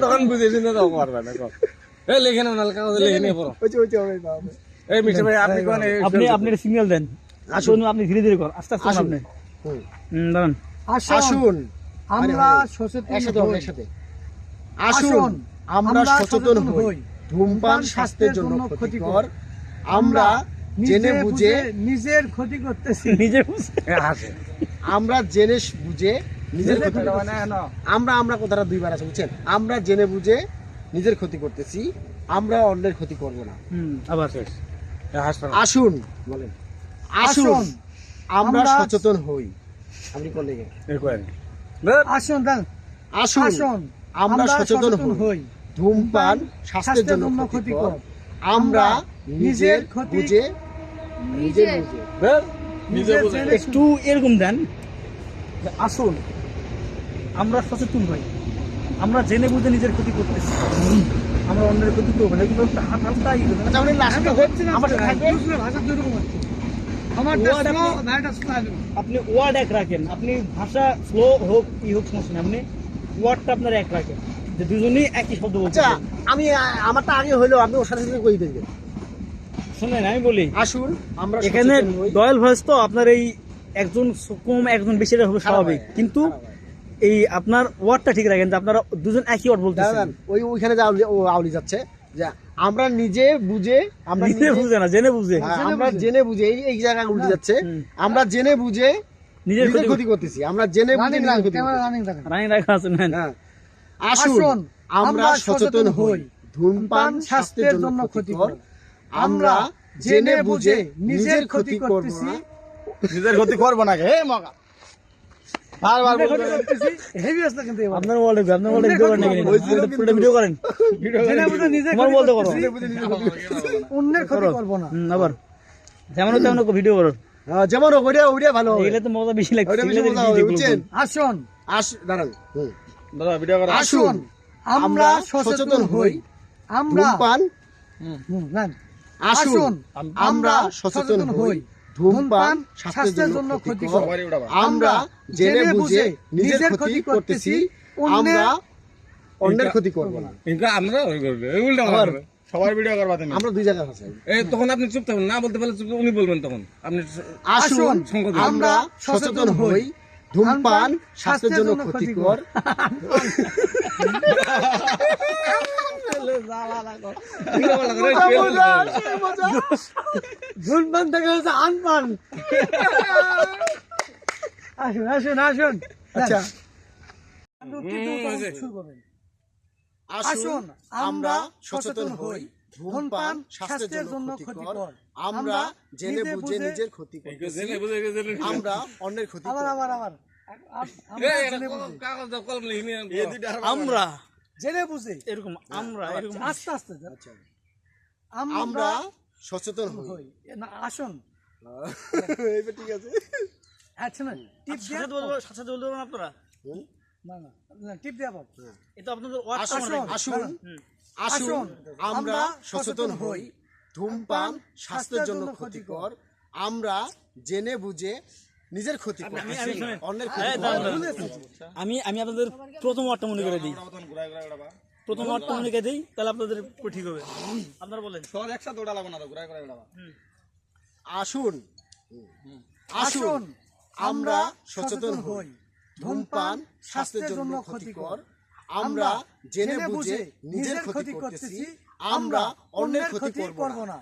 তখন বুঝেছি না তো করবে না এ লিখে নাও নাল কাগজে লিখে নিয়ে পড়ো। ওই ওই এই মিস্টার ভাই আপনি কোন আপনি আপনি সিগন্যাল দেন। আসুন। আপনি ধীরে ধীরে কর। আস্তে আস্তে আসুন। আপনি। হুম। হুম, দাঁড়ান। আসুন। আমরা সচেতন একসাথে হই। একসাথে। আসুন। আমরা সচেতন হই। ধূমপান স্বাস্থ্যের জন্য ক্ষতিকর। আমরা জেনে বুঝে নিজের ক্ষতি করতেছি। নিজে বুঝে। আমরা জেনে বুঝে নিজের ক্ষতি আমরা আমরা কথাটা দুইবার আছে বুঝছেন? আমরা জেনে বুঝে নিজের ক্ষতি করতেছি আমরা অন্যের ক্ষতি করব না। আবার আসুন বলেন। আসুন আমরা সচেতন হই। আপনি করলে আসুন আসুন আসুন। আমরা সচেতন হই। ধূমপান স্বাস্থ্যের জন্য ক্ষতিকর। আমরা নিজের ক্ষতি বুঝে নিজে বুঝে। নিজের বুঝে। একটু এরকম দেন। আসুন। আমরা সচেতন হই আমরা জেনে বুঝে নিজের ক্ষতি করতেছি। আমরা অন্যের ক্ষতি করব না। কিন্তু একটা হাত হালকা ই আচ্ছা আপনি আমার ওয়ার্ড এক রাখেন। আপনি ভাষা স্লো হোক ই হোক সমস্যা আপনি ওয়ার্ডটা আপনার এক রাখেন। যে দুজনেই একই শব্দ বলছে আচ্ছা আমি আমারটা আগে হইল আপনি ওর সাথে সাথে কই দেবেন? শুনেন আমি বলি আসুন। আমরা এখানে। ডয়েল ভয়েস তো আপনার এই একজন কম একজন বেশি হবে স্বাভাবিক। কিন্তু। এই আপনার ওয়ার্ডটা ঠিক রাখেন যে আপনারা দুজন একই ওয়ার্ড বলতেছেন। দাঁড়ান, ওই ওইখানে যা আউলি- যাচ্ছে যে আমরা নিজে বুঝে আমরা নিজে বুঝে না জেনে বুঝে। হ্যাঁ, আমরা জেনে বুঝে এই এই জায়গায় উল্টে যাচ্ছে। আমরা জেনে বুঝে নিজের ক্ষতি করতেছি। আমরা জেনে বুঝে রানিং নিজের ক্ষতি ক্যামেরা রানিং রাখা আছে হ্যাঁ। আসুন আমরা সচেতন হই। ধূমপান স্বাস্থ্যের জন্য ক্ষতিকর। আমরা জেনে বুঝে নিজের ক্ষতি করতেছি। নিজের ক্ষতি করব না হে মগা। বারবার হেভি আসলে কিন্তু আপনার ওয়ার্ডে আপনার ওয়ার্ডে ভিডিও করেন নাকি হয়েছিল কিন্তু। পুরো ভিডিও করেন। জেনে বুঝে নিজের তোমার বলতে করো করতেছি, জেনে বুঝে নিজের ক্ষতি করতেছি। অন্যের ক্ষতি করব না। আবার। যেমন তেমন ভিডিও করো। যেমন ওইটা ওইটা ভালো এগুলো তো মজা বেশি লাগছে ওইটা বেশি এগুলো মজা দেখি হবে, দেখল বুঝছেন? আসুন। আস দাঁড়ান। দাদা ভিডিও করো। আসুন। আমরা সচেতন হই। আমরা ধূমপান। হুম, নেন। আসুন। আসুন। আমরা সচেতন হই। ধূমপান স্বাস্থ্যের জন্য ক্ষতিকর। আমরা জেনে বুঝে নিজের ক্ষতি করতেছি আমরা অন্যের ক্ষতি করব না। কিন্তু আমরা ওই করবে এই উল্টা করবে। সবার ভিডিও করবা তুমি আমরা দুই জায়গায় আছে এই তখন আপনি চুপ থাকবেন না বলতে পারলে চুপ উনি বলবেন তখন। আপনি আসুন আমরা সচেতন হই। ধূমপান স্বাস্থ্যের জন্য ক্ষতিকর। ধূমপান থেকে হচ্ছে আনপান আসুন আসুন আসুন। আচ্ছা। আসুন আমরা সচেতন হই। ধূমপান স্বাস্থ্যের জন্য ক্ষতিকর। আমরা জেনে বুঝে নিজের ক্ষতি জেনে আমরা অন্যের ক্ষতি আবার আবার আবার। আমরা জেনে বুঝে। নিয়ে আনো। আমরা বুঝে এরকম আমরা এরকম আস্তে আস্তে আচ্ছা। আমরা আমরা সচেতন হই। না আসুন। এইবার ঠিক আছে। আচ্ছা না টিপ দিয়ে বলব সাথে বলতে পারবেন আপনারা? না না না, টিপ দিয়ে আবার এটা আপনাদের আসুন আসুন। আসুন আমরা সচেতন হই। ধূমপান স্বাস্থ্যের জন্য ক্ষতিকর। আমরা জেনে বুঝে নিজের ক্ষতি আমি আমি আপনাদের প্রথম ওয়ার্ডটা মনে করে দিই। প্রথম ওয়ার্ডটা মনে করে দিই তাহলে আপনাদের ঠিক হবে। আপনারা বলেন। সব একসাথে না ঘুরাই ঘুরাই উঠাবা আসুন। আসুন। আমরা সচেতন হই। ধূমপান স্বাস্থ্যের জন্য ক্ষতিকর। আমরা জেনে বুঝে নিজের ক্ষতি করতেছি। আমরা অন্যের ক্ষতি করব না।